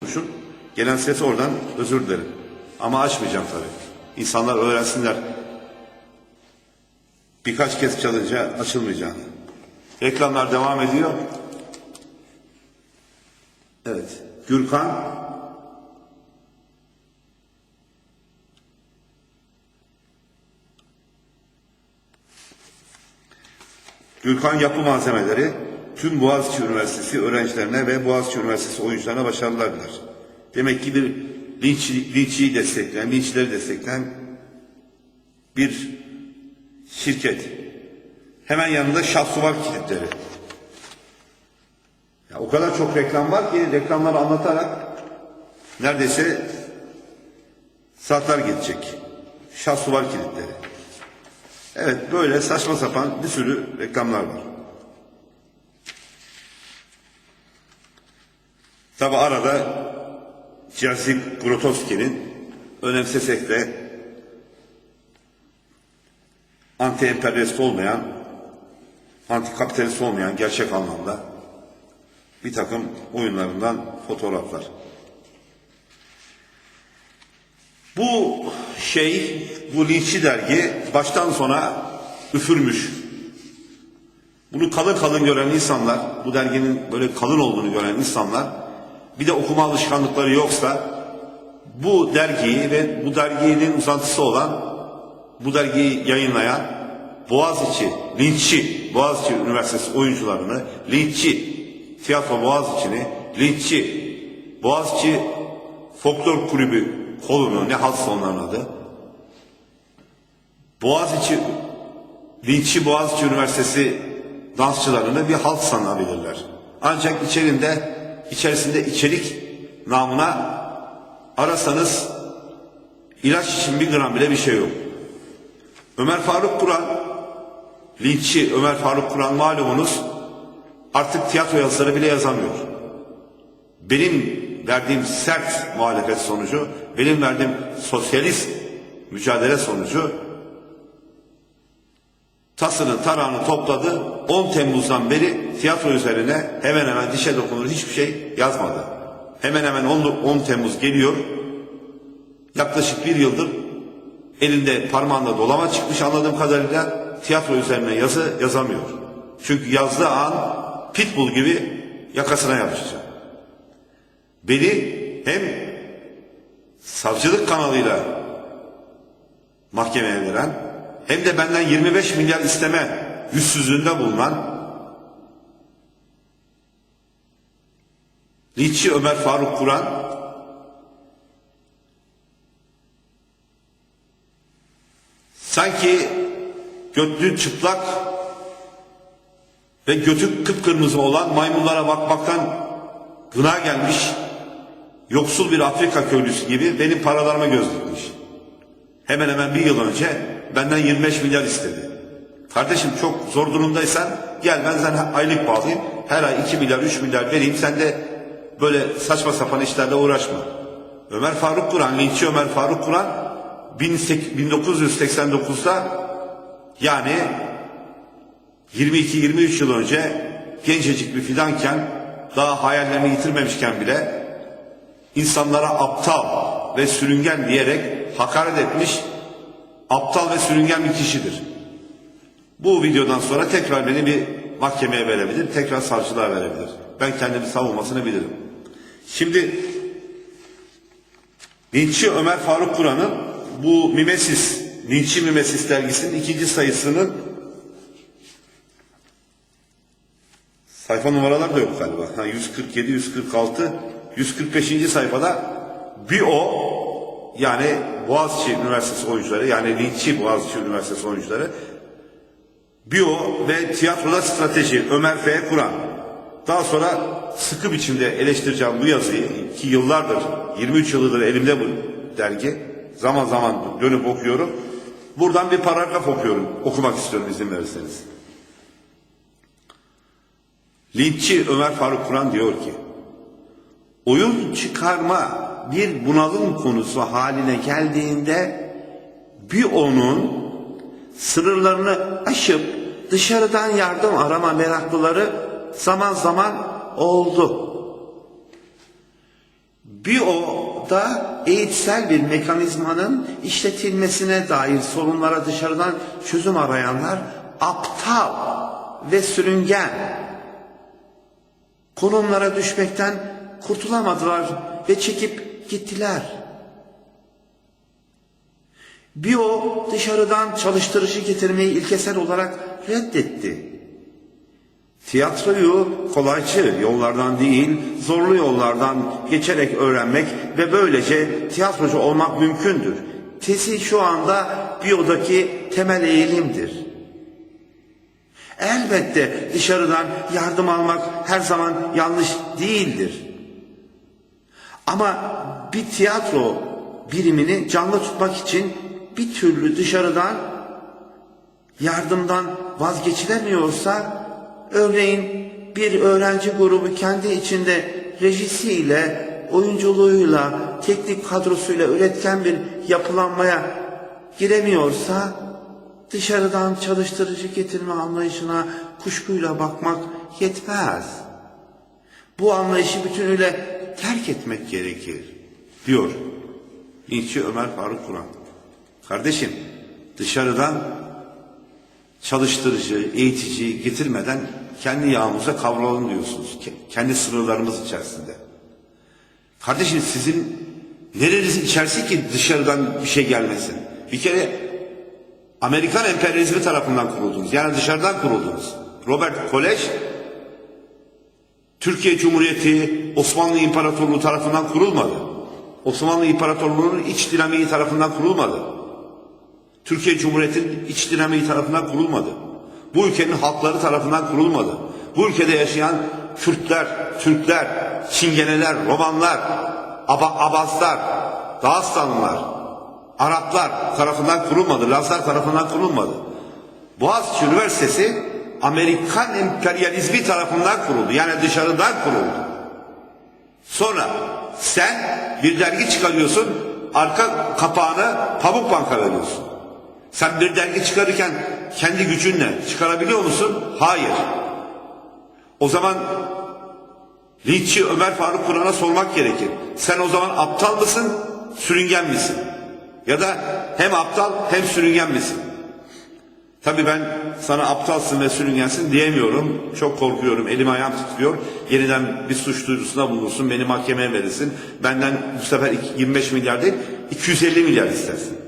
konuşun. Gelen sesi oradan özür dilerim. Ama açmayacağım tabii. İnsanlar öğrensinler. Birkaç kez çalınca açılmayacağını. Reklamlar devam ediyor. Evet. Gürkan Gürkan Yapı Malzemeleri tüm Boğaziçi Üniversitesi öğrencilerine ve Boğaziçi Üniversitesi oyuncularına başarılar diler. Demek ki bir linç, linççiyi destekleyen, linçleri destekleyen bir şirket. Hemen yanında Şahsuvar kilitleri. Ya o kadar çok reklam var ki reklamları anlatarak neredeyse saatler geçecek. Şahsuvar kilitleri. Evet böyle saçma sapan bir sürü reklamlar var. Tabi arada Jacek Grotowski'nin önemsesek de anti-emperyalist olmayan, anti-kapitalist olmayan gerçek anlamda bir takım oyunlarından fotoğraflar. Bu şey, bu linççi dergi baştan sona üfürmüş. Bunu kalın kalın gören insanlar, bu derginin böyle kalın olduğunu gören insanlar, bir de okuma alışkanlıkları yoksa, bu dergiyi ve bu derginin uzantısı olan, bu dergiyi yayınlayan Boğaziçi, linççi, Boğaziçi Üniversitesi oyuncularını, linççi, tiyatro Boğaziçi'ni, linççi, Boğaziçi Folklor Kulübü kolunu, ne halsa onların adı, Boğaziçi, linççi Boğaziçi Üniversitesi dansçılarını bir halk sanabilirler. Ancak içerisinde, içerisinde içerik namına arasanız ilaç için bir gram bile bir şey yok. Ömer Faruk Kur'an, linççi Ömer Faruk Kur'an malumunuz artık tiyatro yazıları bile yazamıyor. Benim verdiğim sert muhalefet sonucu, benim verdiğim sosyalist mücadele sonucu tasını tarağını topladı. 10 Temmuz'dan beri tiyatro üzerine hemen hemen dişe dokunur hiçbir şey yazmadı. Hemen hemen 10, 10 Temmuz geliyor. Yaklaşık bir yıldır elinde parmağında dolama çıkmış anladığım kadarıyla tiyatro üzerine yazı yazamıyor. Çünkü yazdığı an pitbull gibi yakasına yapışacak. Beni hem savcılık kanalıyla mahkemeye veren hem de benden 25 milyar isteme yüzsüzlüğünde bulunan Liçi Ömer Faruk Kur'an sanki götlü çıplak ve götü kıpkırmızı olan maymunlara bakmaktan gına gelmiş yoksul bir Afrika köylüsü gibi benim paralarıma göz dikmiş. Hemen hemen bir yıl önce benden 25 milyar istedi. Kardeşim çok zor durumdaysan gel ben sana aylık bağlayayım. Her ay 2 milyar 3 milyar vereyim sen de böyle saçma sapan işlerle uğraşma. Ömer Faruk Kur'an, linççi Ömer Faruk Kur'an 1989'da yani 22-23 yıl önce gencecik bir fidanken daha hayallerini yitirmemişken bile insanlara aptal ve sürüngen diyerek hakaret etmiş aptal ve sürüngen bir kişidir. Bu videodan sonra tekrar beni bir mahkemeye verebilir, tekrar savcılığa verebilir. Ben kendimi savunmasını bilirim. Şimdi Linççi Ömer Faruk Kur'an'ın bu Mimesis, Linççi Mimesis dergisinin ikinci sayısının sayfa numaralar da yok galiba. Ha, 147, 146, 145. sayfada bir o yani Boğaziçi Üniversitesi oyuncuları yani Linççi Boğaziçi Üniversitesi oyuncuları Bio ve tiyatroda strateji Ömer F. Kur'an. Daha sonra sıkı biçimde eleştireceğim bu yazıyı ki yıllardır 23 yıldır elimde bu dergi. Zaman zaman dönüp okuyorum. Buradan bir paragraf okuyorum. Okumak istiyorum izin verirseniz. Linççi Ömer Faruk Kur'an diyor ki oyun çıkarma bir bunalım konusu haline geldiğinde bir onun sınırlarını aşıp dışarıdan yardım arama meraklıları zaman zaman oldu. Biyo'da eğitsel bir mekanizmanın işletilmesine dair sorunlara dışarıdan çözüm arayanlar aptal ve sürüngen konumlara düşmekten kurtulamadılar ve çekip gittiler. Biyo dışarıdan çalıştırıcı getirmeyi ilkesel olarak reddetti. Tiyatroyu kolaycı yollardan değil, zorlu yollardan geçerek öğrenmek ve böylece tiyatrocu olmak mümkündür. Tezi şu anda biyodaki temel eğilimdir. Elbette dışarıdan yardım almak her zaman yanlış değildir. Ama bir tiyatro birimini canlı tutmak için bir türlü dışarıdan yardımdan vazgeçilemiyorsa örneğin bir öğrenci grubu kendi içinde rejisiyle, oyunculuğuyla, teknik kadrosuyla üretken bir yapılanmaya giremiyorsa dışarıdan çalıştırıcı getirme anlayışına kuşkuyla bakmak yetmez. Bu anlayışı bütünüyle terk etmek gerekir diyor İlçi Ömer Faruk Kur'an. Kardeşim dışarıdan çalıştırıcı, eğitici getirmeden kendi yağımıza kavralım diyorsunuz. Ke- Kendi sınırlarımız içerisinde. Kardeşim sizin nereniz içerisi ki dışarıdan bir şey gelmesin? Bir kere Amerikan emperyalizmi tarafından kuruldunuz. Yani dışarıdan kuruldunuz. Robert Kolej Türkiye Cumhuriyeti Osmanlı İmparatorluğu tarafından kurulmadı. Osmanlı İmparatorluğu'nun iç dinamiği tarafından kurulmadı. Türkiye Cumhuriyeti'nin iç dinamiği tarafından kurulmadı. Bu ülkenin halkları tarafından kurulmadı. Bu ülkede yaşayan Kürtler, Türkler, Çingeneler, Romanlar, Aba Abazlar, Dağıstanlılar, Araplar tarafından kurulmadı. Lazlar tarafından kurulmadı. Boğaziçi Üniversitesi Amerikan emperyalizmi tarafından kuruldu. Yani dışarıdan kuruldu. Sonra sen bir dergi çıkarıyorsun, arka kapağına pamuk banka veriyorsun. Sen bir dergi çıkarırken kendi gücünle çıkarabiliyor musun? Hayır. O zaman Linççi Ömer Faruk Kur'an'a sormak gerekir. Sen o zaman aptal mısın, sürüngen misin? Ya da hem aptal hem sürüngen misin? Tabii ben sana aptalsın ve sürüngensin diyemiyorum. Çok korkuyorum. Elim ayağım titriyor. Yeniden bir suç duyurusunda bulunursun. Beni mahkemeye verirsin. Benden bu sefer iki- 25 milyar değil 250 milyar istersin.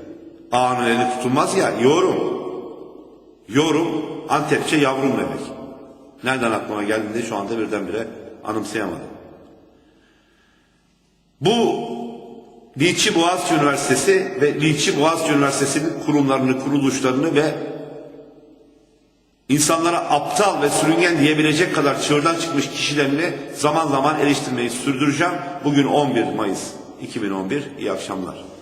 Ağanın eli tutulmaz ya. Yorum. Yorum Antepçe yavrum demek. Nereden aklıma geldi de şu anda birdenbire anımsayamadım. Bu Liçi Boğaziçi Üniversitesi ve Liçi Boğaziçi Üniversitesi'nin kurumlarını, kuruluşlarını ve insanlara aptal ve sürüngen diyebilecek kadar çığırdan çıkmış kişilerini zaman zaman eleştirmeyi sürdüreceğim. Bugün 11 Mayıs 2011. İyi akşamlar.